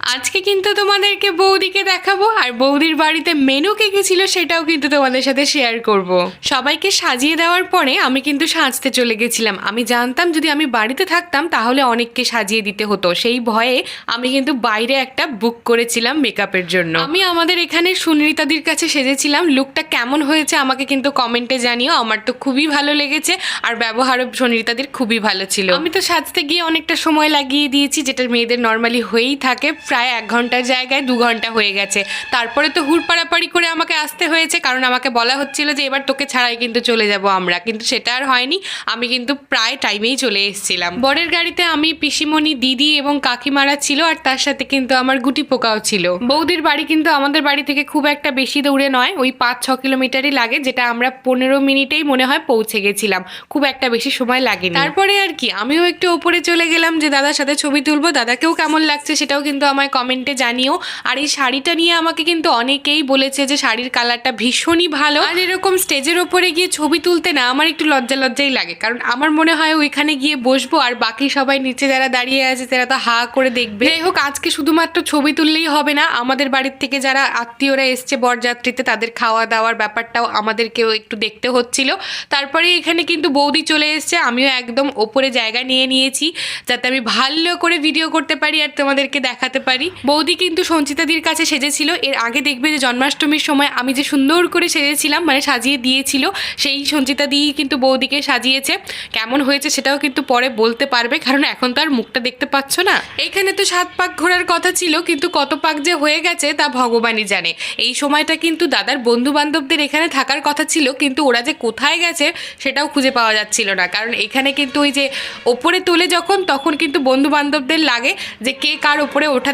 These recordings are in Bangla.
আজকে কিন্তু তোমাদেরকে বৌদিকে দেখাবো, আর বৌদির বাড়িতে মেনু কে কে ছিল সেটাও কিন্তু তোমাদের সাথে শেয়ার করব। সবাইকে সাজিয়ে দেওয়ার পরে আমি কিন্তু সাজতে চলে গেছিলাম। আমি জানতাম যদি আমি বাড়িতে থাকতাম তাহলে অনেককে সাজিয়ে দিতে হতো। সেই ভয়ে আমি কিন্তু বাইরে একটা বুক করেছিলাম মেকআপের জন্য। আমি আমাদের এখানে সুনিতাদির কাছে সেজেছিলাম লুকটা কেমন হয়েছে আমাকে কিন্তু কমেন্টে জানিও, আমার তো খুবই ভালো লেগেছে, আর ব্যবহারও সুনিতাদির খুবই ভালো ছিল। আমি তো সাজতে গিয়ে অনেকটা সময় লাগিয়ে দিয়েছি, যেটা মেয়েদের নর্মালি হয়েই থাকে। প্রায় এক ঘণ্টার জায়গায় দু ঘণ্টা হয়ে গেছে। তারপরে তো হুড় পাড়াপাড়ি করে আমাকে আসতে হয়েছে, কারণ আমাকে বলা হচ্ছিল যে এবার তোকে ছাড়াই কিন্তু চলে যাব আমরা। কিন্তু সেটা আর হয়নি, আমি কিন্তু প্রায় টাইমেই চলে এসেছিলাম। বরের গাড়িতে আমি পিসিমণি, দিদি এবং কাকিমারা ছিল আর তার সাথে কিন্তু আমার গুটি পোকাও ছিল। বৌদির বাড়ি কিন্তু আমাদের বাড়ি থেকে খুব একটা বেশি দূরে নয়, ওই পাঁচ ছ কিলোমিটারই লাগে, যেটা আমরা পনেরো মিনিটেই মনে হয় পৌঁছে গেছিলাম। খুব একটা বেশি সময় লাগেনি। তারপরে আর কি, আমিও একটু ওপরে চলে গেলাম যে দাদার সাথে ছবি তুলবো, দাদাকেও কেমন লাগছে সেটাও কিন্তু আমায় কমেন্টে জানিও। আর এই শাড়িটা নিয়ে আমাকে কিন্তু অনেকেই বলেছে যে শাড়ির কালারটা ভীষণই ভালো। আর এরকম স্টেজের ওপরে গিয়ে ছবি তুলতে না আমার একটু লজ্জা লজ্জাই লাগে। কারণ আমার মনে হয় ওইখানে গিয়ে বসবো আর বাকি সবাই নিচে যারা দাঁড়িয়ে আছে তারা তো হা করে দেখবে। যাই হোক, আজকে শুধুমাত্র ছবি তুললেই হবে না, আমাদের বাড়ির থেকে যারা আত্মীয়রা এসছে বরযাত্রীতে তাদের খাওয়া দাওয়ার ব্যাপারটাও আমাদেরকেও একটু দেখতে হচ্ছিল। তারপরে এখানে কিন্তু বৌদি চলে এসছে, আমিও একদম ওপরে জায়গা নিয়ে নিয়েছি, যাতে আমি ভালো করে ভিডিও করতে পারি আর তোমাদেরকে দেখাতে পারি। বৌদি কিন্তু সঞ্চিতাদির কাছে সেজেছিল। এর আগে দেখবে যে জন্মাষ্টমীর সময় আমি যে সুন্দর করে সেজেছিলাম মানে সাজিয়ে দিয়েছিল, সেই সঞ্চিতা দিয়েই কিন্তু বৌদিকে সাজিয়েছে। কেমন হয়েছে সেটাও কিন্তু পরে বলতে পারবে, কারণ এখন তো আর মুখটা দেখতে পাচ্ছ না। এখানে তো সাত পাক ঘোরার কথা ছিল, কিন্তু কত পাক যে হয়ে গেছে তা ভগবানই জানে। এই সময়টা কিন্তু দাদার বন্ধু বান্ধবদের এখানে থাকার কথা ছিল, কিন্তু ওরা যে কোথায় গেছে সেটাও খুঁজে পাওয়া যাচ্ছিল না। কারণ এখানে কিন্তু ওই যে ওপরে তোলে যখন, তখন কিন্তু বন্ধু বান্ধবদের লাগে যে কে কার ওপরে ওঠাতে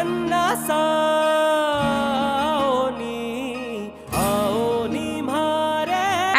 बन्ना साओनी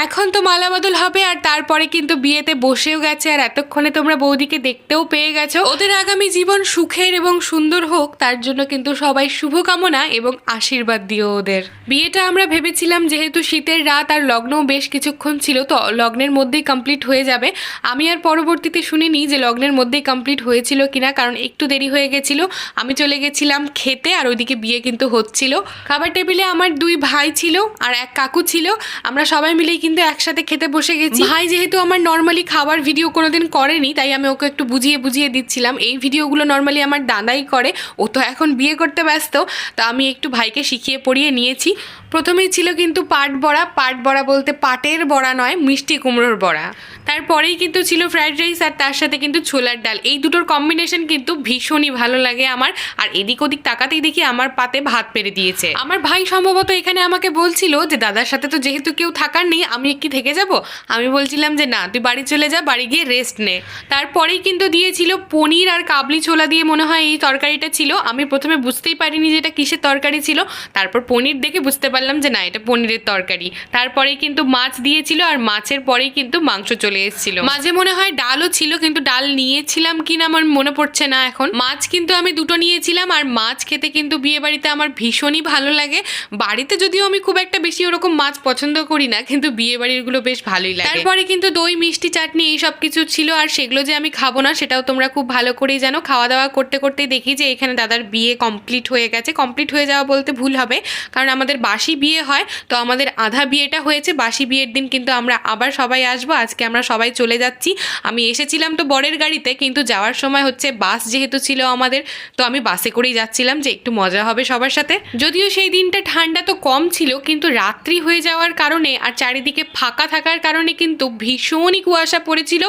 এখন তো মালা বদল হবে আর তারপরে কিন্তু বিয়েতে বসেও গেছে আর এতক্ষণে তোমরা বৌদিকে দেখতেও পেয়ে গেছো। ওদের আগামী জীবন সুখের এবং সুন্দর হোক, তার জন্য কিন্তু সবাই শুভকামনা এবং আশীর্বাদ দিও ওদের। বিয়েটা আমরা ভেবেছিলাম যেহেতু শীতের রাত আর লগ্নও বেশ কিছুক্ষণ ছিল, তো লগ্নের মধ্যেই কমপ্লিট হয়ে যাবে। আমি আর পরবর্তীতে শুনিনি যে লগ্নের মধ্যেই কমপ্লিট হয়েছিল কিনা, কারণ একটু দেরি হয়ে গেছিল। আমি চলে গেছিলাম খেতে আর ওইদিকে বিয়ে কিন্তু হচ্ছিল। খাবার টেবিলে আমার দুই ভাই ছিল আর এক কাকু ছিল। আমরা সবাই মিলেই কিন্তু একসাথে খেতে বসে গেছি। ভাই যেহেতু আমার নর্মালি খাবার ভিডিও কোনোদিন করেনি, তাই আমি ওকে একটু বুঝিয়ে বুঝিয়ে দিচ্ছিলাম। এই ভিডিওগুলো নর্মালি আমার দাদাই করে, ও তো এখন বিয়ে করতে ব্যস্ত, তো আমি একটু ভাইকে শিখিয়ে পড়িয়ে নিয়েছি। প্রথমেই ছিল কিন্তু পাট বড়া পাট বড়া বলতে পাটের বড়া নয়, মিষ্টি কুমড়োর বড়া। তারপরেই কিন্তু ছিল ফ্রাইড রাইস আর তার সাথে কিন্তু ছোলার ডাল। এই দুটোর কম্বিনেশন কিন্তু ভীষণই ভালো লাগে আমার, আর এদিক ওদিক তাকাতেই দেখি আমার পাতে ভাত পেরে দিয়েছে। আমার ভাই সম্ভবত এখানে আমাকে বলছিল যে, দাদার সাথে তো যেহেতু কেউ থাকার নেই, আমি কি থেকে যাব? আমি বলছিলাম যে না, তুই বাড়ি চলে যা, বাড়ি গিয়ে রেস্ট নে। তারপরেই কিন্তু দিয়েছিল পনির আর কাবলি ছোলা দিয়ে মনে হয় এই তরকারিটা ছিল। আমি প্রথমে বুঝতেই পারিনি যে এটা কিসের তরকারি ছিল। তারপর পনির দেখে বুঝতে পারলাম যে না, এটা পনিরের তরকারি। তারপরেই কিন্তু মাছ দিয়েছিল আর মাছের পরেই কিন্তু মাংস চলে এসেছিল। মাঝে মনে হয় ডালও ছিল, কিন্তু ডাল নিয়েছিলাম কিনা আমার মনে পড়ছে না এখন। মাছ কিন্তু আমি দুটো নিয়েছিলাম আর মাছ খেতে কিন্তু বিয়ে বাড়িতে আমার ভীষণই ভালো লাগে। বাড়িতে যদিও আমি খুব একটা বেশি ওরকম মাছ পছন্দ করি না, কিন্তু বিয়ে বাড়িরগুলো বেশ ভালোই লাগে। তারপরে কিন্তু দই, মিষ্টি চাটনি এই সব কিছু ছিল আর সেগুলো যে আমি খাব না সেটাও তোমরা খুব ভালো করেই জানো। খাওয়া দাওয়া করতে করতেই দেখি যে এখানে দাদার বিয়ে কমপ্লিট হয়ে গেছে। কমপ্লিট হয়ে যাওয়া বলতে ভুল হবে, কারণ আমাদের বাসি বিয়ে হয়, তো আমাদের আধা বিয়েটা হয়েছে। বাসি বিয়ের দিন কিন্তু আমরা আবার সবাই আসব, আজকে আমরা সবাই চলে যাচ্ছি। আমি এসেছিলাম তো বরের গাড়িতে, কিন্তু যাওয়ার সময় হচ্ছে বাস যেহেতু ছিল আমাদের, তো আমি বাসে করেই যাচ্ছিলাম যে একটু মজা হবে সবার সাথে। যদিও সেই দিনটা ঠান্ডা তো কম ছিল, কিন্তু রাত্রি হয়ে যাওয়ার কারণে আর চারিদিকে ফাঁকা থাকার কারণে কিন্তু ভীষণই কুয়াশা পড়েছিল।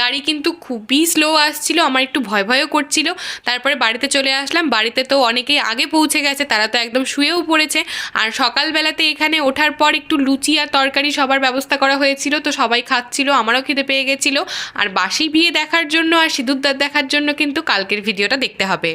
গাড়ি কিন্তু খুবই স্লো আসছিল, আমার একটু ভয় ভয়ও করছিল। তারপরে বাড়িতে চলে আসলাম, বাড়িতে তো অনেকেই আগে পৌঁছে গেছে, তারা তো একদম শুয়েও পড়েছে। আর সকালবেলাতে এখানে ওঠার পর একটু লুচি আর তরকারি সবার ব্যবস্থা করা হয়েছিল, তো সবাই খাচ্ছিল, আমারও খিদে পেয়ে গেছিল। আর বাসি বিয়ে দেখার জন্য আর সিঁদুরদার দেখার জন্য কিন্তু কালকের ভিডিওটা দেখতে হবে।